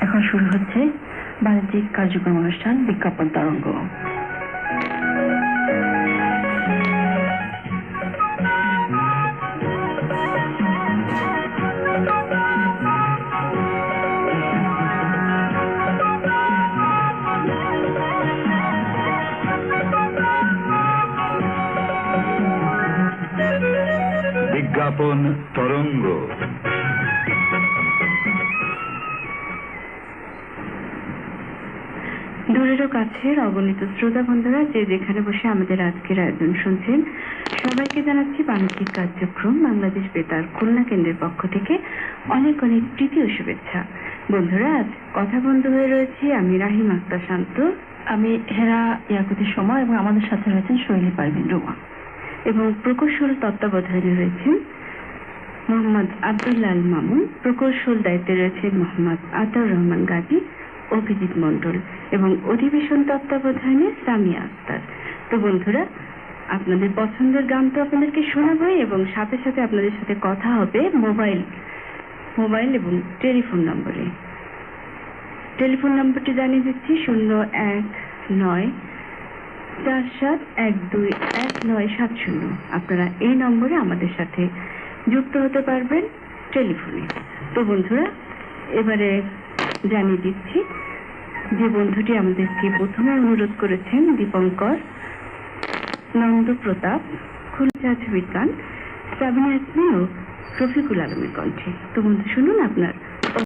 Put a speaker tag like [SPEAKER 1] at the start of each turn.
[SPEAKER 1] এখন শুরু হচ্ছে বাণিজ্যিক কার্যক্রম অনুষ্ঠান বিজ্ঞাপন তরঙ্গ।
[SPEAKER 2] বিজ্ঞাপন তরঙ্গ।
[SPEAKER 1] দূরেরও কাছের অগণিত শ্রোতা বন্ধুরা যে যেখানে বসে আমাদের আজকের আয়োজন শুনছেন সবাইকে জানাচ্ছি বাণিজ্যিক কার্যক্রম বাংলাদেশ বেতার খুলনা কেন্দ্রের পক্ষ থেকে অনেক অনেক তৃতীয় শুভেচ্ছা। বন্ধুরা আজ কথা বন্ধ হয়ে রয়েছে। আমি রাহিম আক্তার শান্ত। আমি হেরা ইয়াকুতের সময় এবং আমাদের সাথে রয়েছেন শৈলী পারভিন রুমা। এবং প্রকৌশল তত্ত্বাবধানে রয়েছেন মোহাম্মদ আব্দুল্লাহ মামুন। প্রকৌশল দায়িত্বে রয়েছেন মোহাম্মদ আতাউর রহমান গাজী। অভিজিৎ মণ্ডল এবং অধিবেশন তত্ত্বাবধানে সামিয়া আক্তার। তো বন্ধুরা, আপনাদের পছন্দের গান তো আপনাদেরকে শোনাবোই এবং সাথে সাথে আপনাদের সাথে কথা হবে মোবাইল মোবাইল এবং টেলিফোন নম্বরে। টেলিফোন নম্বরটি জানিয়ে দিচ্ছি, শূন্য এক নয় চার সাত এক দুই এক নয় সাত শূন্য। আপনারা এই নম্বরে আমাদের সাথে যুক্ত হতে পারবেন টেলিফোনে। তো বন্ধুরা, এবারে জানিয়ে দিচ্ছি যে বন্ধুটি আমাদেরকে প্রথমে অনুরোধ করেছেন, দীপঙ্কর, নন্দ প্রতাপ খুলচা ছবির গান সাবিনা ইসমিন ও রফিকুল আলমের কণ্ঠে। তো বন্ধু, শুনুন আপনার